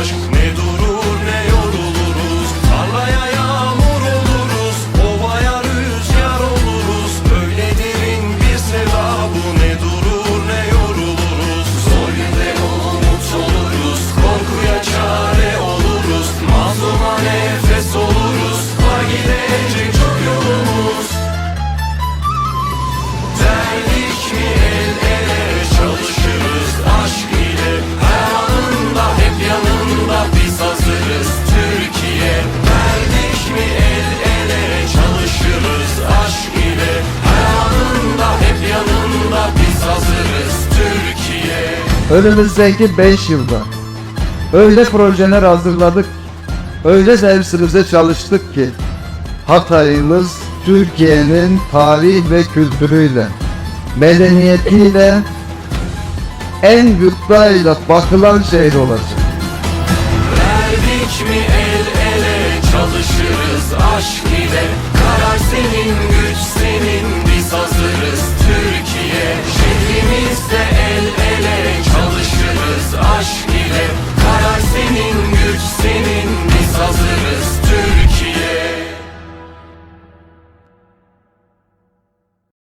ночь önümüzdeki 5 yılda öyle projeler hazırladık, öyle dersimize çalıştık ki Hatay'ımız Türkiye'nin tarih ve kültürüyle, medeniyetiyle en gıptayla bakılan şehir olacak. Verdik mi el ele çalışırız aşk ile Karar senin güç senin aşk